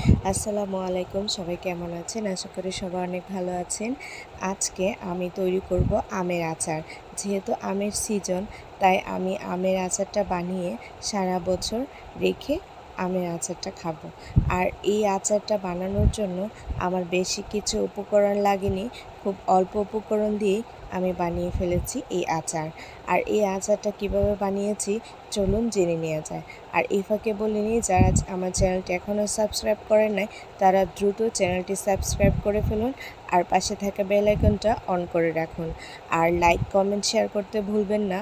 আসসালামু আলাইকুম, সবাই কেমন আছেন? আশা করি সবাই অনেক ভালো আছেন। আজকে আমি তৈরি করব আমের আচার। যেহেতু আমের সিজন তাই আমি আমের আচারটা বানিয়ে সারা বছর রেখে আমের আচারটা খাব। আর এই আচারটা বানানোর জন্য আমার বেশি কিছু উপকরণ লাগেনি। খুব অল্প উপকরণ দিয়েই আমি বানিয়ে ফেলেছি এই আচার। আর এই আচারটা কীভাবে বানিয়েছি চলুন জেনে নেওয়া যায়। আর এই ফাঁকে বলে নিই, যারা আমার চ্যানেলটি এখনও সাবস্ক্রাইব করেন নাই, তারা দ্রুত চ্যানেলটি সাবস্ক্রাইব করে ফেলুন আর পাশে থাকা বেল আইকনটা অন করে রাখুন। আর লাইক, কমেন্ট, শেয়ার করতে ভুলবেন না।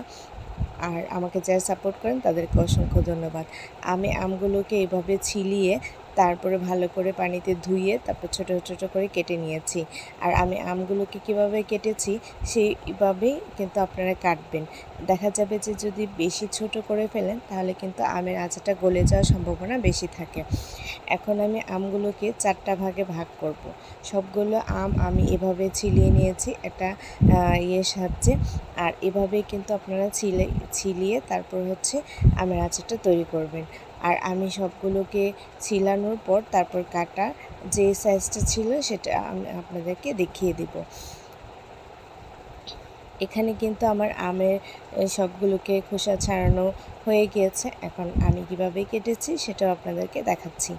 আর আমাকে যারা সাপোর্ট করেন, তাদেরকে অসংখ্য ধন্যবাদ। আমি আমগুলোকে এভাবে ছিলিয়ে তারপরে ভালো করে পানিতে ধুয়ে তারপর ছোটো ছোটো করে কেটে নিয়েছি। আর আমি আমগুলোকে কীভাবে কেটেছি সেইভাবেই কিন্তু আপনারা কাটবেন। দেখা যাবে যে যদি বেশি ছোট করে ফেলেন তাহলে কিন্তু আমের আচাটা গলে যাওয়ার সম্ভাবনা বেশি থাকে। এখন আমি আমগুলোকে চারটা ভাগে ভাগ করব। সবগুলো আম আমি এভাবে ছিলিয়ে নিয়েছি একটা ইয়ের সাহায্যে। আর এভাবেই কিন্তু আপনারা ছিলে, ছিলিয়ে তারপর হচ্ছে আমের আচারটা তৈরি করবেন। আর আমি সবগুলোকে ছিলানোর পর তারপর কাটা যে সাইজটা ছিল সেটা আমি আপনাদেরকে দেখিয়ে দেব। এখানে কিন্তু আমার আমের সবগুলোকে খোসা ছাড়ানো হয়ে গিয়েছে। এখন আমি কীভাবে কেটেছি সেটাও আপনাদেরকে দেখাচ্ছি।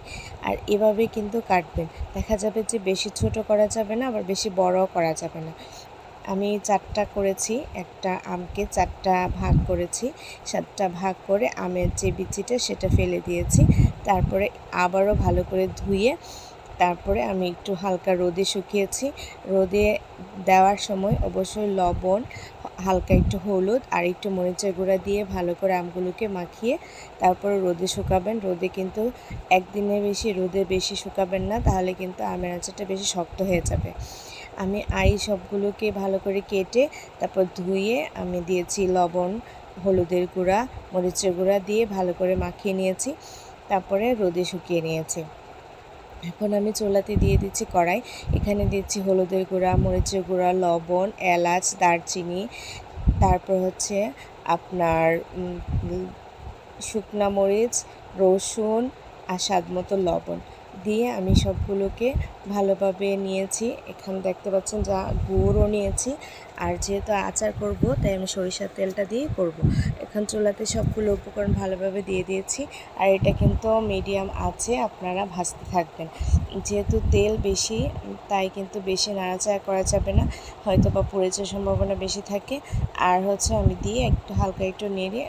আর এভাবে কিন্তু কাটবেন। দেখা যাবে যে বেশি ছোট করা যাবে না, আবার বেশি বড়ও করা যাবে না। আমি চারটা করেছি, একটা আমকে চারটা ভাগ করেছি, সাতটা ভাগ করে আমের যে বিচিটা সেটা ফেলে দিয়েছি, তারপরে আবারও ভালো করে ধুয়ে, তারপরে আমি একটু হালকা রোদে শুকিয়েছি, রোদে দেওয়ার সময় অবশ্যই লবণ, হালকা একটু হলুদ আর একটু মরিচের গুঁড়া দিয়ে ভালো করে আমগুলোকে মাখিয়ে তারপরে রোদে শুকাবেন, রোদে কিন্তু একদিনে বেশি, রোদে বেশি শুকাবেন না, তাহলে কিন্তু আমের আচারটা বেশি শক্ত হয়ে যাবে। আমি আই সবগুলোকে ভালো করে কেটে তারপর ধুয়ে আমি দিয়েছি লবণ, হলুদের গুঁড়া, মরিচের গুঁড়া দিয়ে ভালো করে মাখিয়ে নিয়েছি, তারপরে রোদে শুকিয়ে নিয়েছি। এখন আমি চোলাতে দিয়ে দিচ্ছি কড়াই, এখানে দিচ্ছি হলুদের গুঁড়া, মরিচের গুঁড়া, লবণ, এলাচ, দারচিনি, তারপর হচ্ছে আপনার শুকনা মরিচ, রসুন আর স্বাদ মতো লবণ। দিয়ে আমি সবগুলোকে ভালোভাবে নিয়েছি। এখানে দেখতে পাচ্ছেন যা গুড়ও নিয়েছি। আর যেহেতু আচার করব, তাই আমি সরিষার তেলটা দিয়ে করব। এখন চুলাতে সবগুলো উপকরণ ভালোভাবে দিয়ে দিয়েছি। আর এটা কিন্তু মিডিয়াম আছে আপনারা ভাজতে থাকবেন। যেহেতু তেল বেশি, তাই কিন্তু বেশি নাড়াচাড়া করা যাবে না। হয়তো বা পড়ে যাওয়ার সম্ভাবনা বেশি থাকে। আর হচ্ছে আমি দিয়ে একটু হালকা একটু নেড়ে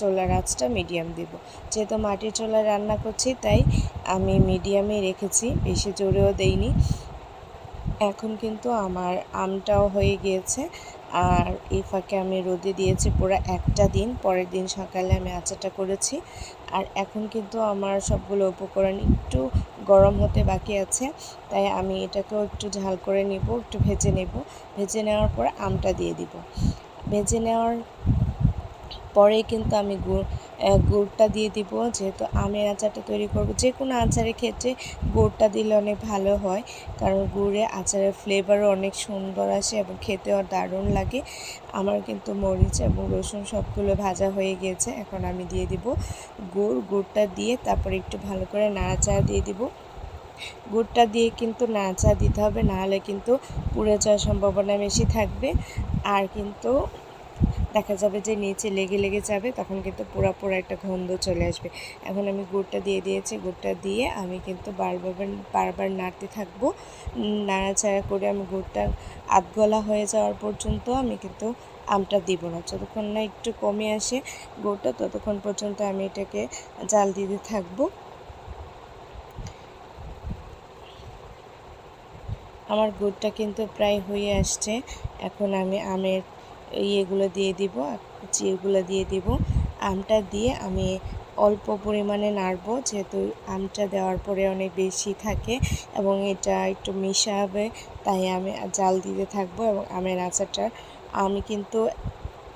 চোলার আঁচটা মিডিয়াম দেব। যেহেতু মাটির চোলায় রান্না করছি, তাই আমি মিডিয়ামে রেখেছি, বেশি জোরেও দেইনি। এখন কিন্তু আমার আমটাও হয়ে গিয়েছে, আর এই ফাঁকে আমি রোদে দিয়েছি পুরো একটা দিন, পরের দিন সকালে আমি আচারটা করেছি। আর এখন কিন্তু আমার সবগুলো উপকরণ একটু গরম হতে বাকি আছে, তাই আমি এটাকেও একটু ঝাল করে নিব, একটু ভেজে নেব। ভেজে নেওয়ার পর আমটা দিয়ে দিব। ভেজে নেওয়ার পরে কিন্তু আমি গুড় গুড়টা দিয়ে দিব। যেহেতু আমের আচারটা তৈরি করব যে কোনো আচারের ক্ষেত্রে গুড়টা দিলে অনেক ভালো হয়, কারণ গুড়ে আচারের ফ্লেভারও অনেক সুন্দর আসে এবং খেতেও দারুণ লাগে। আমার কিন্তু মরিচ এবং রসুন সবগুলো ভাজা হয়ে গিয়েছে এখন আমি দিয়ে দিব গুড়। গুড়টা দিয়ে তারপরে একটু ভালো করে নাড়াচাড়া দিয়ে দিব। গুড়টা দিয়ে কিন্তু নাড়াচাড়া দিতে হবে, নাহলে কিন্তু পুড়ে যাওয়ার সম্ভাবনা বেশি থাকবে। আর কিন্তু দেখা যাবে যে নিচে লেগে লেগে যাবে, তখন কিন্তু পুরো পুরো একটা গন্ধ চলে আসবে। এখন আমি গুড়টা দিয়ে দিয়েছি, গুড়টা দিয়ে আমি কিন্তু বারবার বারবার নাড়তে থাকব। নাড়াচাড়া করে আমি গুড়টা আধগলা হয়ে যাওয়ার পর্যন্ত আমি কিন্তু আমটা দিব না। যতক্ষণ না একটু কমে আসে গুড়টা, ততক্ষণ পর্যন্ত আমি এটাকে জাল দিতে থাকব। আমার গুড়টা কিন্তু প্রায় হয়ে আসছে। এখন আমি আমের ইয়েগুলো দিয়ে দিব চিরগুলো দিয়ে দিব। আমটা দিয়ে আমি অল্প পরিমাণে নাড়বো, যেহেতু আমটা দেওয়ার পরে অনেক বেশি থাকে এবং এটা একটু মিশাবে তাই আমি জাল দিতে থাকব এবং আমের আচারটা। আমি কিন্তু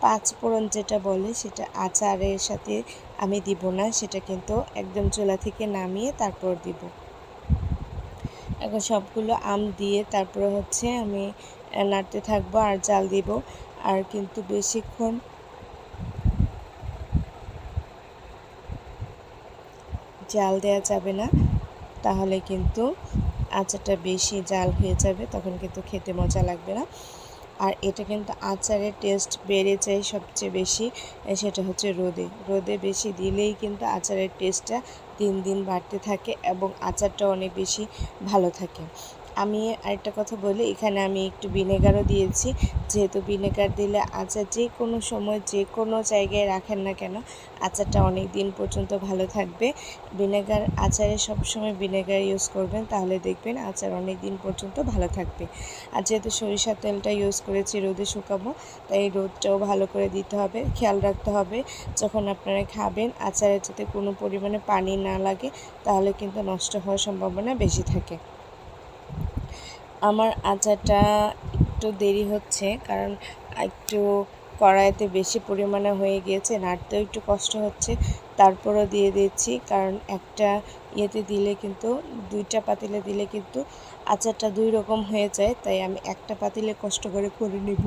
পাঁচ ফোড়ন যেটা বলে সেটা আচারের সাথে আমি দিব না, সেটা কিন্তু একদম চুলা থেকে নামিয়ে তারপর দিব। এখন সবগুলো আম দিয়ে তারপরে হচ্ছে আমি নাড়তে থাকব আর জাল দিব। আর কিন্তু বেশিক্ষণ জাল দেওয়া যাবে না। তাহলে কিন্তু আচারটা বেশি জাল হয়ে যাবে, তখন কিন্তু খেতে মজা লাগবে না। আর এটা কিন্তু আচারের টেস্ট বেড়ে যায় সবচেয়ে বেশি সেটা হচ্ছে রোদে। রোদে বেশি দিলেই কিন্তু আচারের টেস্টটা দিন দিন বাড়তে থাকে এবং আচারটা অনেক বেশি ভালো থাকে। আমি আরেকটা কথা বলি, এখানে আমি একটু ভিনেগারও দিয়েছি। যেহেতু ভিনেগার দিলে আচার যে কোনো সময় যে কোনো জায়গায় রাখেন না কেন, আচারটা অনেক দিন পর্যন্ত ভালো থাকবে। ভিনেগার, আচারে সবসময় ভিনেগার ইউজ করবেন, তাহলে দেখবেন আচার অনেক দিন পর্যন্ত ভালো থাকবে। আর যেহেতু সরিষার তেলটা ইউজ করেছি, রোদে শুকাবো, তাই রোদটাও ভালো করে দিতে হবে, খেয়াল রাখতে হবে। যখন আপনারা খাবেন, আচারে যাতে কোনো পরিমাণে পানি না লাগে, তাহলে কিন্তু নষ্ট হওয়ার সম্ভাবনা বেশি থাকে। আমার আচারটা একটু দেরি হচ্ছে, কারণ একটু কড়াইতে বেশি পরিমাণে হয়ে গিয়েছে, নাড়তেও একটু কষ্ট হচ্ছে। তারপরও দিয়ে দিচ্ছি, কারণ একটা ইয়েতে দিলে কিন্তু, দুইটা পাতিলে দিলে কিন্তু আচারটা দুই রকম হয়ে যায়, তাই আমি একটা পাতিলে কষ্ট করে করে নেব।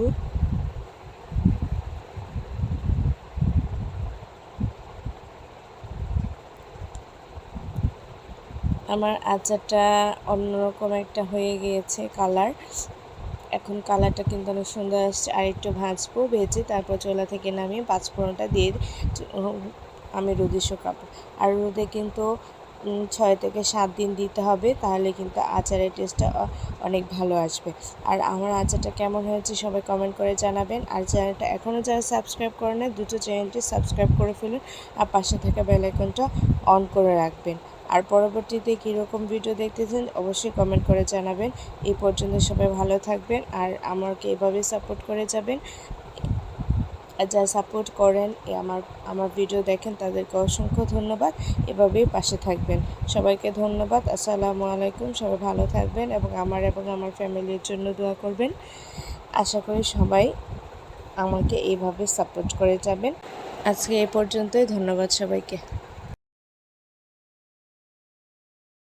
আমার আচারটা অন্যরকম একটা হয়ে গিয়েছে কালার। এখন কালারটা কিন্তু অনেক সুন্দর আসছে। আর একটু ভাজবো, ভেজে তারপর চোলা থেকে নামিয়ে পাঁচফোড়নটা দিয়ে আমি রোদে শুকাবো। আর রোদে কিন্তু ছয় থেকে সাত দিন দিতে হবে, তাহলে কিন্তু আচারের টেস্টটা অনেক ভালো আসবে। আর আমার আচারটা কেমন হয়েছে সবাই কমেন্ট করে জানাবেন। আর চ্যানেলটা এখনও যারা সাবস্ক্রাইব করে নেয় দুটো চ্যানেলটি সাবস্ক্রাইব করে ফেলুন। আর পাশে থাকা বেলাইকনটা অন করে রাখবেন। আর পরবর্তীতে কীরকম ভিডিও দেখতেছেন, অবশ্যই কমেন্ট করে জানাবেন। এই পর্যন্ত সবাই ভালো থাকবেন আর আমাকে এভাবে সাপোর্ট করে যাবেন। যারা সাপোর্ট করেন আমার আমার ভিডিও দেখেন, তাদেরকে অসংখ্য ধন্যবাদ। এভাবেই পাশে থাকবেন। সবাইকে ধন্যবাদ। আসসালামু আলাইকুম। সবাই ভালো থাকবেন এবং আমার এবং আমার ফ্যামিলির জন্য দোয়া করবেন। আশা করি সবাই আমাকে এইভাবে সাপোর্ট করে যাবেন। আজকে এ পর্যন্তই। ধন্যবাদ সবাইকে।